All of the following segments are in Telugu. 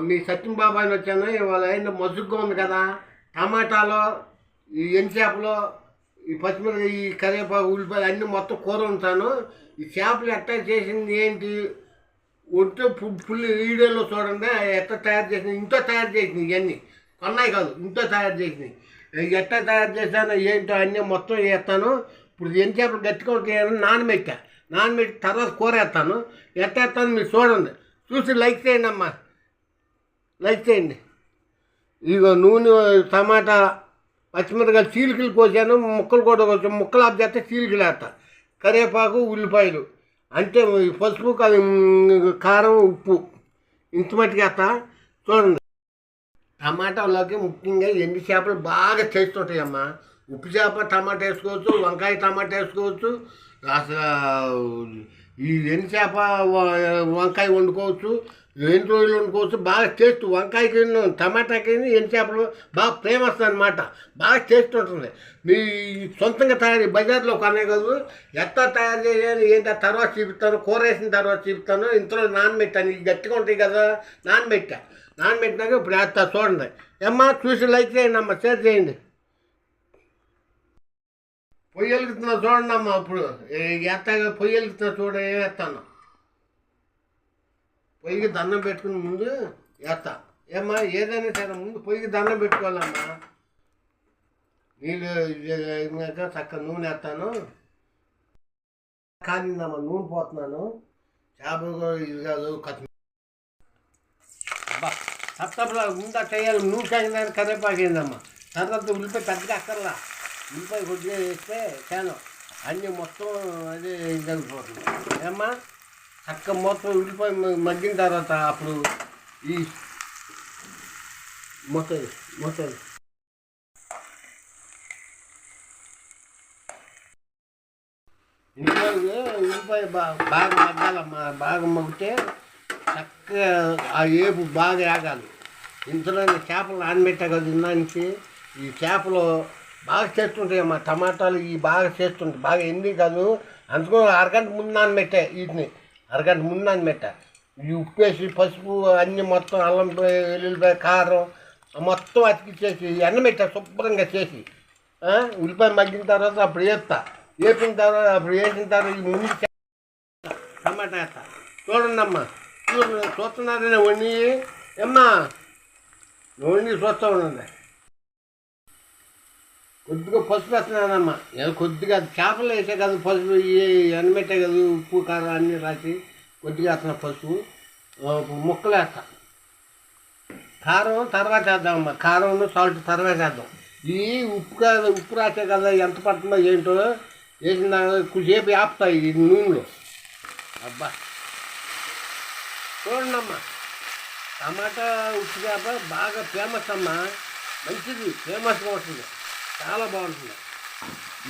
మీ సత్యం బాబాయ్ వచ్చాను ఇవాళ ఏంటో మసుగ్గా ఉంది కదా. టమాటాలో ఈ ఎంచేపలో ఈ పచ్చిమిరపకాయ ఈ కరివేపాకు ఉల్లిపాయలు అన్నీ మొత్తం కూర ఉంటాను ఈ చేపలు ఎట్టా చేసింది ఏంటి? ఒట్టు ఫుల్ వీడియోలో చూడండి ఎట్లా తయారు చేసింది ఇంట్లో తయారు చేసింది ఇవన్నీ. కొన్నాయి కాదు ఇంట్లో తయారు చేసినాయి. ఇవి ఎట్లా తయారు చేశాను ఏంటో అన్నీ మొత్తం వేస్తాను. ఇప్పుడు ఎన్ని చేపలు గట్టిగా ఉంటాయని నానబెట్టా. నానబెట్టి తర్వాత కూర వేస్తాను. ఎట్లా వేస్తాను మీరు చూడండి. చూసి లైక్ చేయండి అమ్మా. లైక్ చేయండి. ఇగో నూనె టమాటా పచ్చిమిరకాయలు చీలికలు కోసాను ముక్కలు కూడా కొంచెం ముక్కలు ఆఫ్ చేస్తే చీలికలు వేస్తా. కరివేపాకు ఉల్లిపాయలు. అంటే పసుపు కారం ఉప్పు. ఇంత మట్టుకు వేస్తా. చూడండి. టమాటాలోకి ముఖ్యంగా ఎండు చేపలు బాగా చేస్తుంటాయమ్మా ఉప్పు చేప టమాటా వేసుకోవచ్చు వంకాయ టమాటా వేసుకోవచ్చు అసలు ఈ ఎండు చేప వంకాయ వండుకోవచ్చు ఎన్ని రోజులు వండుకోవచ్చు బాగా టేస్ట్. వంకాయకి టమాటాకి ఎన్ని చేపలు బాగా ఫేమస్ అనమాట బాగా టేస్ట్ ఉంటుంది. మీ సొంతంగా తయారు బజార్లో కొనే కాదు ఎట్లా తయారు చేయాలి ఏంటో తర్వాత చూపిస్తాను కూర వేసిన తర్వాత చూపిస్తాను ఇంతలో నానబెట్టాను. ఇది గట్టిగా ఉంటాయి కదా నానబెట్టా. నానబెట్టినాక ఇప్పుడు వేస్తా చూడండి. అమ్మా చూసి లైక్ చేయండి అమ్మ షేర్ చేయండి. పొయ్యి వెలుగుతున్నా చూడండి అమ్మ ఇప్పుడు ఎత్తగా పొయ్యి వెలుగుతున్నా చూడ ఏమేస్తాను పొయ్యికి దండం పెట్టుకుని ముందు ఎత్తా. ఏమ్మా ఏదైనా సరే ముందు పొయ్యికి దండం పెట్టుకోవాలమ్మా. నీళ్ళు అయినాక చక్కగా నూనె ఎత్తాను. కాలిందమ్మా నూనె పోతున్నాను. చేపలు కూడా ఇది కాదు అబ్బా సప్తపులా ముందా చేయాలి? నూనె కాగిందని కరివేపాకు అయిందమ్మా తర్వాత ఉల్లిపాయ పెద్దగా అక్కర్లా. ఉల్లిపాయ కొద్దిగా వేస్తే చాలు అన్నీ మొత్తం అదే తగ్గిపోతుంది ఏమ్మా? చక్క మొత్తం ఉల్లిపాయ మగ్గిన తర్వాత అప్పుడు ఈ మొత్తం మొత్తం ఇంట్లో ఉల్లిపాయ బాగా బాగా మగ్గాలమ్మా. బాగా మగ్గితే చక్కగా ఆ ఏపు బాగా ఆగాలి. ఇంతలో చేపలు నానబెట్టా కదా ఇందానికి ఈ చేపలు బాగా చేస్తుంటాయి అమ్మా. టమాటాలు ఇవి బాగా చేస్తుంటాయి. బాగా ఎన్ని కాదు. అందుకో అరగంట ముందు నానబెట్టా వీటిని. అరగంట ముందు నానబెట్టా. ఈ ఉప్పు వేసి పసుపు అన్నీ మొత్తం అల్లం పే- వెల్లుల్లిపాయ కారం మొత్తం అతికిచ్చేసి ఎండబెట్టా శుభ్రంగా చేసి. ఉల్లిపాయ మగ్గిన తర్వాత అప్పుడు వేస్తా. వేపిన తర్వాత అప్పుడు వేసిన తర్వాత ఈ ముందు టమాటా వేస్తా. చూడండి అమ్మా. చూడండి చూస్తున్నారనే వండి. అమ్మా వండి చూస్తూ ఉండండి. కొద్దిగా పసుపు వేస్తున్నానమ్మా. ఏదో కొద్దిగా చేపలు వేసే కదా పసుపు ఏ ఎండబెట్టే కదా ఉప్పు కారం అన్నీ రాసి కొద్దిగా వేస్తున్నా పసుపు. ముక్కలు వేస్తా. కారం తర్వాత వేద్దామమ్మా. కారం సాల్ట్ తర్వాత వేద్దాం. ఇది ఉప్పు కాదు ఉప్పు రాసే కదా ఎంత పడుతుందో ఏంటో వేసిన కొద్దిసేపు ఆపుతాయి ఇది నూనెలో. అబ్బా. చూడండమ్మా. టమాటా ఉప్పు చేప బాగా ఫేమస్ అమ్మా. మంచిది ఫేమస్గా ఉంటుంది. చాలా బాగుంటుంది.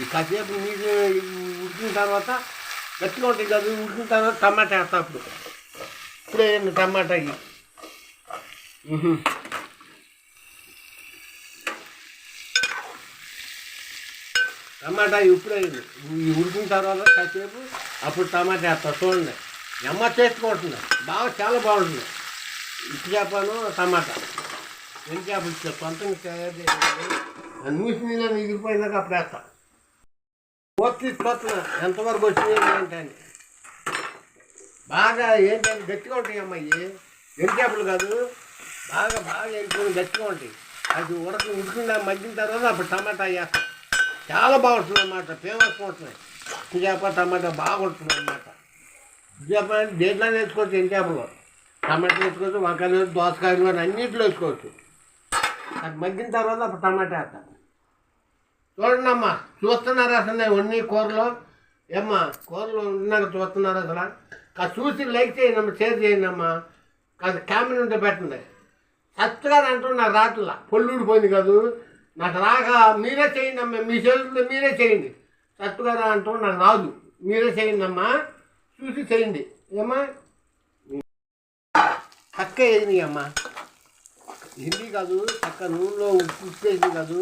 ఈ కాసేపు నీళ్ళు ఉడికిన తర్వాత గట్టిగా ఉంటుంది కదా ఉడికిన తర్వాత టమాటా వేస్తా అప్పుడు. ఇప్పుడే టమాటా ఇవి. టమాటా ఇప్పుడే ఉడికిన తర్వాత కాసేపు అప్పుడు టమాటా వేస్తా. చూడండి ఎమ్మ చేసుకుంటుంది బాగా చాలా బాగుంటుంది. ఉప్పు చేపను టమాటా. ఎన్ని చేపలు ఇచ్చా సొంతంగా తయారు చేసి నూసి నీళ్ళు మిగిలిపోయినాక అప్పుడు వేస్తా. పోతు తీసుకొస్తున్నా ఎంతవరకు వచ్చినాయి ఏంటని బాగా ఏంటంటే గట్టిగా ఉంటాయి అమ్మాయి ఎన్ని చేపలు కాదు. బాగా బాగా ఎంచుకొని గట్టిగా ఉంటాయి. అది ఉడక ఉడికిన మగ్గిన తర్వాత అప్పుడు టమాటా వేస్తాం. చాలా బాగుంటుంది అన్నమాట. ఫేమస్ ఉంటున్నాయి ఉప్పు చేప టమాటా బాగుంటుంది అన్నమాట. ఉప్పు చేప దేంట్లో వేసుకోవచ్చు? ఎన్ని చేపలు టమాటా వేసుకోవచ్చు వంకాయలు దోసకాయలు అన్నింటిలో వేసుకోవచ్చు. అది మగ్గిన తర్వాత అప్పుడు టమాటా వేస్తాం. చూడండమ్మా చూస్తున్నారు అసలు ఉన్ని కూరలో? ఏమ్మా కూరలు ఉన్నాక చూస్తున్నారు అసలు? కాదు చూసి లైక్ చేయండి అమ్మా షేర్ చేయండి అమ్మా కాదు కామెంట్ ఉంటే పెట్టండి. చక్కగా అంటున్నారు రాట్ల పొల్లుడు పోయింది కాదు. నాకు రాక మీరే చేయండి అమ్మా మీ చేతులతో మీరే చేయండి. చక్కగా రా అంటూ నాకు రాదు మీరే చేయండి అమ్మా చూసి చేయండి. ఏమ్మా? చక్క వేయండి అమ్మా? హిందీ కాదు చక్క నూనెలో ఉప్పు ఉప్పేసింది కాదు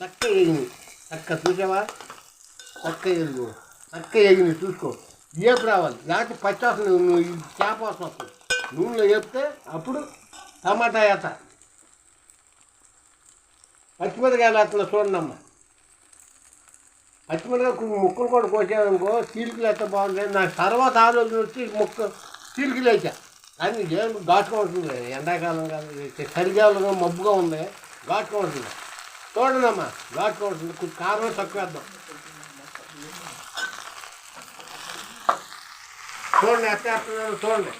చక్క వేగింది చక్క చూసావా? చక్క ఎరుగు. చక్క ఎగిని చూసుకో. ఏపు రావాలి? లేకపోతే పచ్చాసన నువ్వు చేప వాసన వస్తుంది. నూనెలో చెప్తే అప్పుడు టమాటా వేత పచ్చిమిరకాయలు అట్లా చూడండి అమ్మ పచ్చిమిరకాయ ముక్కలు కూడా కోసామనుకో చీలికలు అయితే బాగుంది నాకు తర్వాత ఆలోచన వచ్చి ముక్క చీలికలు వేసా కానీ ఏం ఘాటుగా ఎండాకాలం కాదు చలికాలం మబ్బుగా ఉంది. ఘాటుగా ఉంటుంది చూడండి అమ్మా ఘాటుగా ఉంటుంది కొంచెం కారం తక్కువ వేద్దాం చూడండి ఎట్లా వేస్తున్నారో చూడండి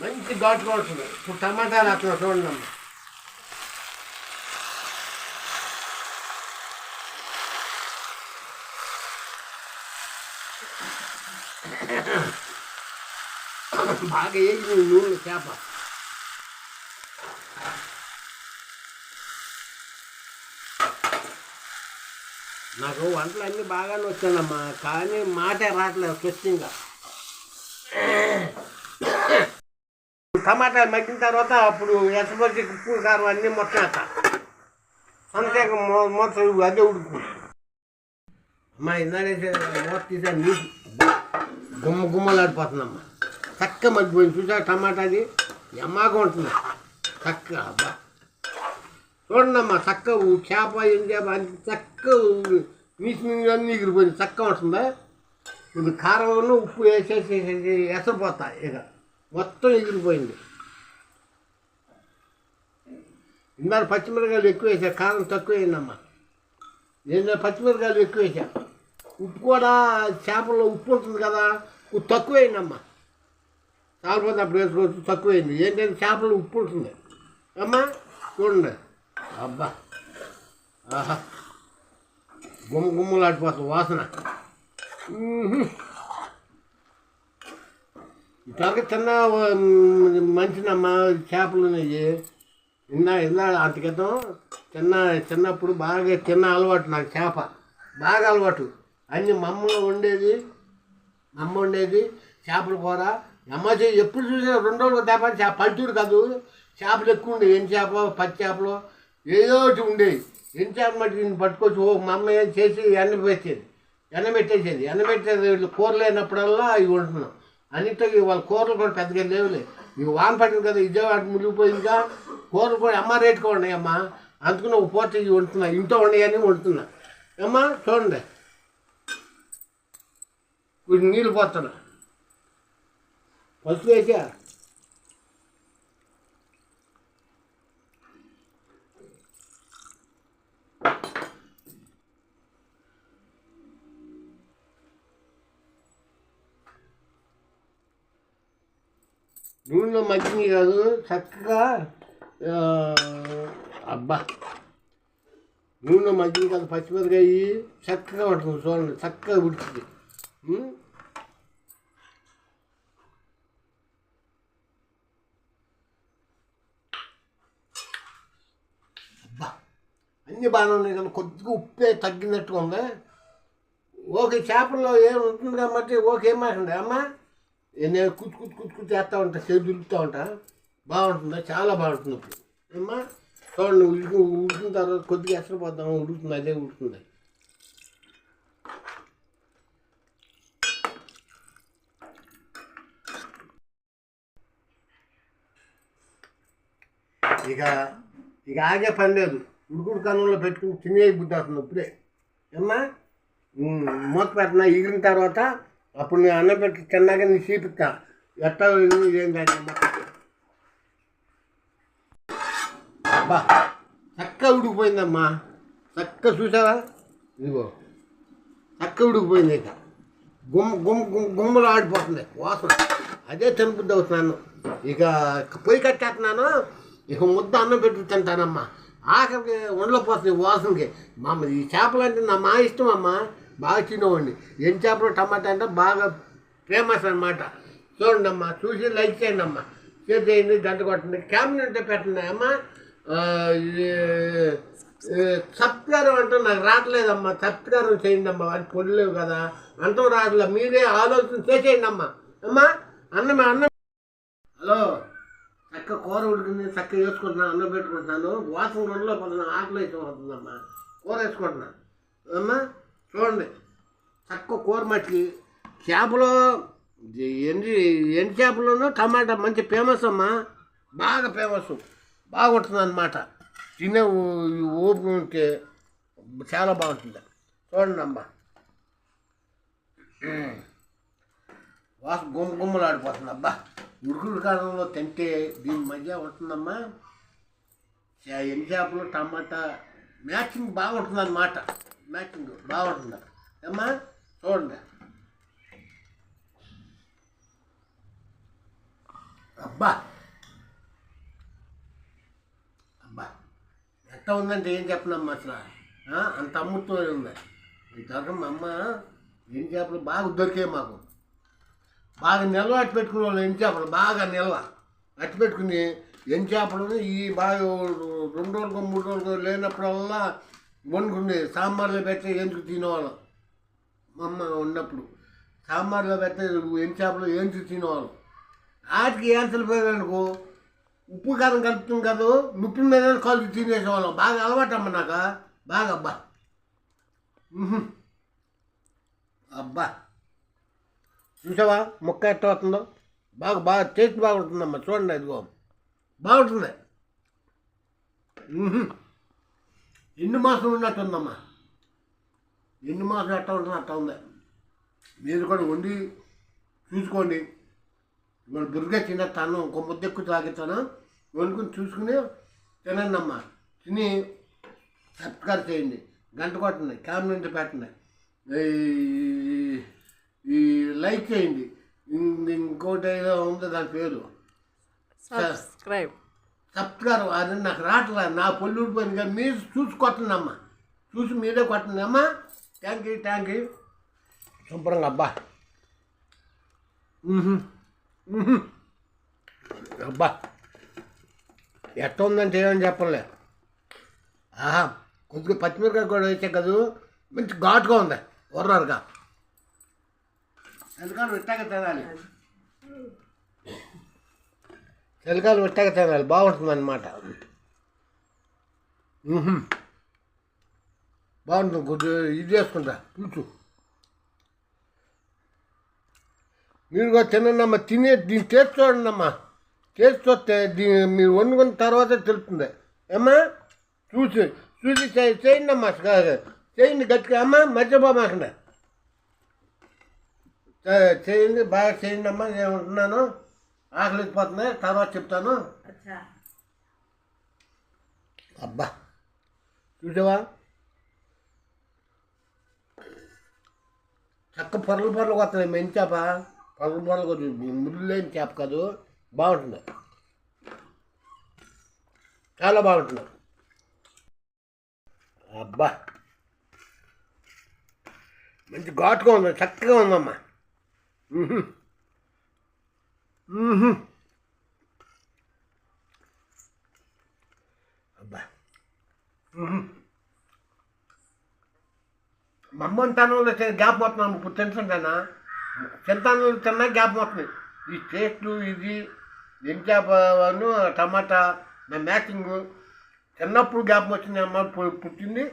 మంచి ఘాటుగా ఉంటుంది ఇప్పుడు టమాటాలు వేస్తున్నాం చూడండి అమ్మ బాగా వేసి నూనె చేప నాకు వంటలు అన్నీ బాగానే వచ్చానమ్మా కానీ మాటే రావట్లేదు స్వచ్ఛంగా టమాటా మగ్గిన తర్వాత అప్పుడు ఎసపరిచి ఉప్పు కారం అన్నీ మొత్తం వేస్తా. సంతేక మొత్తం అదే ఉడుకు. అమ్మా ఇందాక మూత తీసా నీటి గుమ్మ గుమ్మలాడిపోతుందమ్మా. చక్క మగ్గిపోయింది. చూసా టమాటాది? ఎమ్మాగా ఉంటుంది. చక్క అబ్బా. చూడండమ్మా చక్క ఉ- చేప ఏం చేప అన్ని చక్క మిషన్ అన్నీ ఎగిరిపోయింది. చక్క ఉంటుందా ఇది కారంలో ఉప్పు వేసేసి ఎసరిపోతా ఇక. మొత్తం ఎగిరిపోయింది. ఇందాక పచ్చిమిరకాయలు ఎక్కువ వేసా కారం తక్కువ అయిందమ్మా నేను పచ్చిమిరకాయలు ఎక్కువ వేసా. ఉప్పు కూడా చేపల్లో ఉప్పు ఉంటుంది కదా ఉప్పు తక్కువ వేయండమ్మా చాలిపోతే అప్పుడు వేసుకోవచ్చు తక్కువ అయింది ఏంటంటే చేపలు ఉప్పు ఉంటుంది. అమ్మా చూడండి. అబ్బా. ఆహా. గుమ్మ గుమ్మలాడిపోతుంది వాసన. ఇట్లాగే తిన్న మంచినమ్మా చేపలు ఉన్నాయి. ఇందా ఇందా అంత క్రితం చిన్న చిన్నప్పుడు బాగా తిన్న అలవాటు నాకు చేప. బాగా అలవాటు. అన్ని మా వండేది అమ్మ వండేది చేపల కూర. అమ్మ చే- ఎప్పుడు చూసినా రెండు రోజులు తేప చేప పల్లెటూరు కాదు. చేపలు ఎక్కువ ఉండేవి. ఎన్ని చేప పచ్చి చేపలు. ఏదో ఒకటి ఉండేవి ఎంచామంటే దీన్ని పట్టుకొచ్చి ఓ మా అమ్మ ఏం చేసి ఎండ పెట్టేది? ఎండ పెట్టేసేది? వీళ్ళు కూర లేనప్పుడల్లా ఇవి వండుతున్నాం. అన్నిటికీ వాళ్ళ కూరలు కూడా పెద్దగా లేవులే. ఇవి వాన పట్టింది కదా విజయవాడ మునిగిపోయిందిగా కూరలు కూడా అమ్మ రేటుగా ఉన్నాయి అమ్మ. అందుకని ఒక పూట ఇవి వండుతున్నా. ఇంట్లో ఉన్నాయని వండుతున్నా. అమ్మా చూడండి. కొంచెం నీళ్ళు పోతున్నా పసుపు వేసా నూనెలో మగ్గిని కాదు చక్కగా అబ్బా. నూనెలో మగ్గిన కాదు పచ్చిమిరకాయ చక్కగా ఉంటుంది చూడండి చక్కగా ఉడుతుంది ఉం? అబ్బా అన్ని బాగానే ఉన్నాయి కానీ కొద్దిగా ఉప్పే తగ్గినట్టుగా ఉంది ఓకే చేపల్లో ఏం ఉంటుంది కాబట్టి ఓకే ఏమాకండి అమ్మా నేను కుచ్చు కుచ్చు కుచ్చు కుచ్చు చేస్తూ ఉంటా చేతి దులుపుతూ ఉంటా. బాగుంటుంది? చాలా బాగుంటుంది ఇప్పుడు. అమ్మా చూడండి ఉడికి ఉడికిన తర్వాత కొద్దిగా ఎసరు పోద్దాం ఉడుకుతుంది అదే ఉడుకుతుంది. ఇక ఇక ఆగే పని లేదు. ఉడుకుడు కన్నులో పెట్టుకుని తినే బుద్ధి అవుతుంది ఇప్పుడే. అమ్మా మూత పెట్టిన ఎగిరిన తర్వాత అప్పుడు నేను అన్నం పెట్టి తిన్నాక నీ చూపిస్తా ఎట్టా ఏంటంటే అబ్బా చక్కగా ఉడికిపోయిందమ్మా. చక్కగా చూసావా? ఇదిగో చక్కగా ఉడికిపోయింది ఇక. గుమ్మ గుమ్మ గుమ్మలు ఆడిపోతుంది వాసన. అదే తినబుద్ధి అవుతున్నాను. ఇక పొయ్యి కట్టేస్తున్నాను. ఇక ముద్ద అన్నం పెట్టి తింటానమ్మా. ఆఖరికి ఉండలేకపోతుంది వాసనకి. మా ఈ చేపలు అంటే నా మా ఇష్టం అమ్మా. బాగా తినేవాడిని. ఏం చేపలు టమాటా అంటే బాగా ఫేమస్ అనమాట చూడండి అమ్మా చూసి లైక్ చేయండి అమ్మా. షేర్ చేయండి గంట కొట్టండి. క్యామెరా ఉంటే పెట్టండి అమ్మా. సత్కారం అంటే నాకు రావట్లేదమ్మా సత్కారం చేయండి అమ్మా. అది పొడిలేవు కదా. అంటూ రాదులే మీరే ఆలోచన చేసేయండి అమ్మా. అమ్మా అన్నమే అన్నం హలో. చక్క కూర ఉడికింది చక్క వేసుకుంటున్నాను అన్నం పెట్టుకుంటున్నాను వాసన రెండులో పోతున్నాను ఆకలి అయితే కూర వేసుకుంటున్నా. అమ్మా చూడండి. చక్క కూర మట్టికి చేపలో ఎండి ఎండి చేపలోనూ టమాటా మంచి ఫేమస్ అమ్మా. బాగా ఫేమస్ బాగుంటుంది అనమాట తినే ఊ- ఉంటే చాలా బాగుంటుంది. చూడండి అమ్మా. వాస గుమ్మ గుమ్మలాడిపోతుంది అబ్బా. ఉడుకుడు కాలంలో తింటే దీని మధ్య ఉంటుందమ్మా. ఎన్ని చేపలు టమాటా మ్యాచింగ్ బాగుంటుంది అన్నమాట మ్యాచింగ్ బాగుంటుంది. అమ్మా చూడండి. అబ్బా! అబ్బా! ఎంత ఉందంటే ఏం చెప్పనమ్మా అసలు. అంత అమ్ముతూనే ఉంది. ఇంతవరకు మా అమ్మ ఏం చేపలు బాగా దొరికాయి మాకు. బాగా నిల్వ అట్టు పెట్టుకునే వాళ్ళు ఎన్ని చేపలు బాగా నిల్వ. అట్టు పెట్టుకుని ఎన్ని ఈ బాగా రెండు రోజులకు మూడు రోజులకు లేనప్పుడల్లా వండుకుని సాంబార్లో పెట్టి ఎందుకు తినేవాళ్ళం. మా అమ్మ ఉన్నప్పుడు సాంబార్లో పెట్టే ఎన్ని చేపలు ఏంచుకు తినేవాళ్ళం. వాటికి ఏన్సలు పోయానుకో ఉప్పు కారం కలుపుతుంది కదా ముప్పి మీద కలిపి తినేసేవాళ్ళం. బాగా అలవాటు అమ్మ నాకు? బాగా అబ్బా. అబ్బా. చూసావా? ముక్క ఎట్ట అవుతుందో బాగా బాగా టేస్ట్ బాగుంటుందమ్మా. చూడండి ఇదిగో. బాగుంటుంది. ఎన్ని మాసం ఉన్నట్టుందమ్మా ఎన్ని మాసం ఎట్ట ఉంటుంది అట్ట ఉంది. మీరు కూడా వండి చూసుకోండి. ఇవాళ బుర్రగా తినేస్తాను ఇంకో ముద్ద ఎక్కువ తాగుతాను వండుకుని చూసుకుని తినండి అమ్మా. తిని సబ్స్క్రైబ్ చేయండి. గంట కొట్టండి కామెంట్ పెట్టండి ఈ- లైక్ చేయండి. ఇం- ఇంకోటి ఏదో ఉంది దాని పేరు. Subscribe subscribe. అది నాకు రావట్లే. నా పొల్లు ఊడిపోయింది. కానీ మీరు చూసి కొట్టండి అమ్మా చూసి మీరే కొట్టండి అమ్మా థ్యాంక్ యూ థ్యాంక్ యూ శుభ్రంగా అబ్బా. అబ్బా. ఎట్ట ఉందంటే ఏమని చెప్పలే. ఆహా. కొద్దిగా పచ్చిమిరకాయ కూడా వేసే కదా. మంచి ఘాటుగా ఉంది. ఉర్రగా చలికాలం ఇట్టాక తినాలి. చలికాలం ఇట్టాక తినాలి. బాగుంటుంది అనమాట బాగుంటుంది. కొద్దిగా ఇది చేసుకుంటా. పులుసు మీరు కూడా తినండి అమ్మా తినే దీన్ని టేస్ట్ చూడండి అమ్మా టేస్ట్ చూస్తే దీన్ని మీరు వండుకున్న తర్వాత తెలుస్తుంది. అమ్మా చూసి చూసి చేయి చేయండి అమ్మా చేయండి గట్టిగా. అమ్మా మర్చిపోమాకండి. చేయండి బాగా చేయండి అమ్మా నేను ఉంటున్నాను. ఆకలిపోతుంది తర్వాత చెప్తాను. అబ్బా చూసావా? చక్క పొరలు పొరలు వస్తున్నాయి మెంతి చేప. పొరలు పొరలు లేని చేప కాదు. బాగుంటుంది. చాలా బాగుంటుంది. అబ్బా మంచి ఘాటుగా ఉంది చక్కగా ఉందమ్మా. అబ్బా మ్హూ. మా అమ్మ తనంలో గ్యాప్ అవుతున్నాను ఇప్పుడు తింటుంటానా చింతానంలో తిన్నా గ్యాప్ అవుతుంది ఈ టేస్టు ఇది ఎంచాపను టమాటా నా మ్యాచింగ్ చిన్నప్పుడు గ్యాప్ వచ్చింది అమ్మ పుట్టింది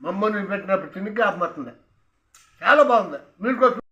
మా పెట్టినప్పుడు తిని గ్యాప్ వస్తుంది చాలా బాగుంది మీరు